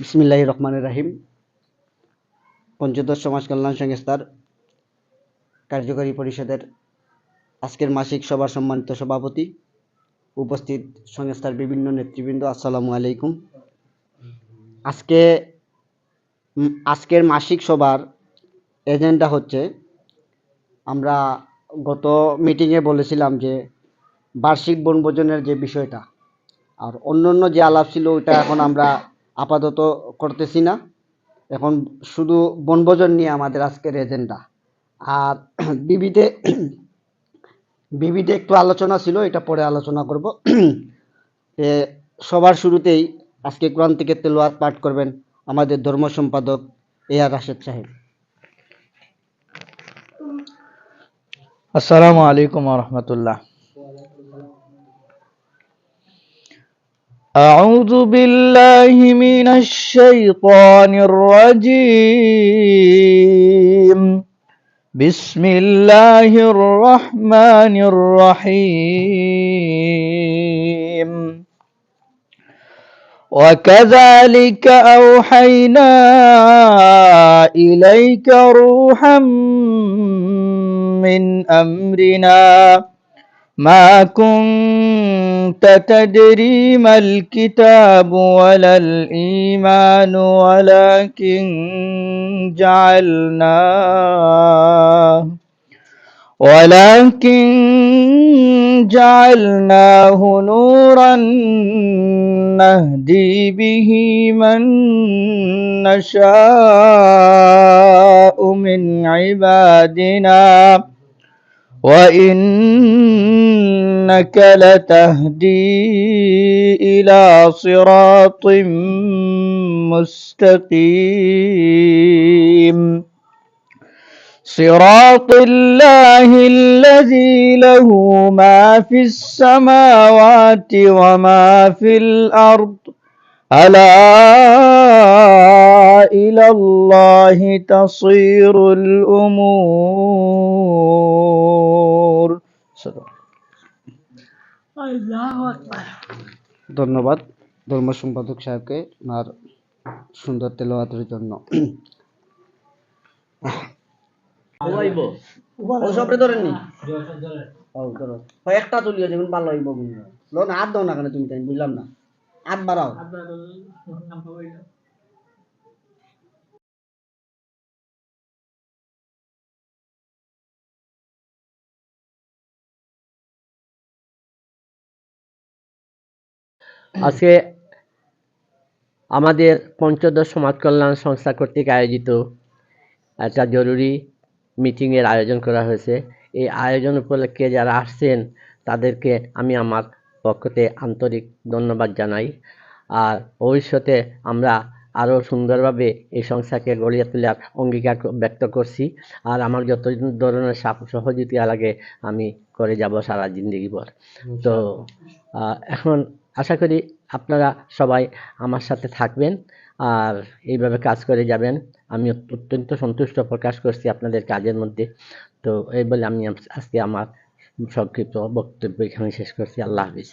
বিসমিল্লাহ রহমান রাহিম। পঞ্চদশ সমাজ কল্যাণ সংস্থার কার্যকরী পরিষদের আজকের মাসিক সভার সম্মানিত সভাপতি উপস্থিত সংস্থার বিভিন্ন নেতৃবৃন্দ, আসসালামু আলাইকুম। আজকে আজকের মাসিক সভার এজেন্ডা হচ্ছে, আমরা গত মিটিংয়ে বলেছিলাম যে বার্ষিক বনভোজনের যে বিষয়টা, আর অন্য অন্য যে আলাপ ছিল, ওইটা এখন আমরা আপাতত করতেছি না। এখন শুধু বনভোজন নিয়ে আমাদের আজকের এজেন্ডা আর বিবিতে বিবিতে একটু আলোচনা ছিল এটা পরে আলোচনা করব। এ, সবার শুরুতেই আজকে কোরআন থেকে তেলোয়াত পাঠ করবেন আমাদের ধর্ম সম্পাদক এ আর রাশেদ সাহেব। আসসালামু আলাইকুম রহমতুল্লাহ। أعوذ بالله من الشيطان الرجيم. بسم الله الرحمن الرحيم. وكذلك أوحينا إليك روحا من أمرنا ما كنت تدري ما الكتاب ولا الإيمان ولكن جعلناه ولكن جعلناه نورا نهدي به من نشاء من عبادنا وإنك لتهدي إلى صراط مستقيم. صراط الله الذي له ما في السماوات وما في الأرض ألا إلى الله تصير الأمور ধন্যবাদ ধর্ম সম্পাদক সাহেবকে ওনার সুন্দর তেলাওয়াতের জন্য সবরে ধরেননি ও ধরো হয় একটা তুলিও যেমন ভালো হইব কিন্তু লো না হাত দাও না কেন তুমি তাই বুঝলাম না হাত আজকে আমাদের পঞ্চদশ সমাজ কল্যাণ সংস্থা কর্তৃক আয়োজিত একটা জরুরি মিটিংয়ের আয়োজন করা হয়েছে। এই আয়োজন উপলক্ষে যারা আসছেন, তাদেরকে আমি আমার পক্ষতে আন্তরিক ধন্যবাদ জানাই। আর ভবিষ্যতে আমরা আরও সুন্দরভাবে এই সংস্থাকে গড়িয়ে তোলার অঙ্গীকার ব্যক্ত করছি। আর আমার যত ধরনের সহযোগিতা লাগে আমি করে যাব সারা জিন্দগি ভর। তো এখন আশা করি আপনারা সবাই আমার সাথে থাকবেন আর এইভাবে কাজ করে যাবেন। আমি অত্যন্ত সন্তুষ্ট প্রকাশ করছি আপনাদের কাজের মধ্যে। তো এই বলে আমি আজ- আজকে আমার সংক্ষিপ্ত বক্তব্য এখানে শেষ করছি। আল্লাহ হাফিজ।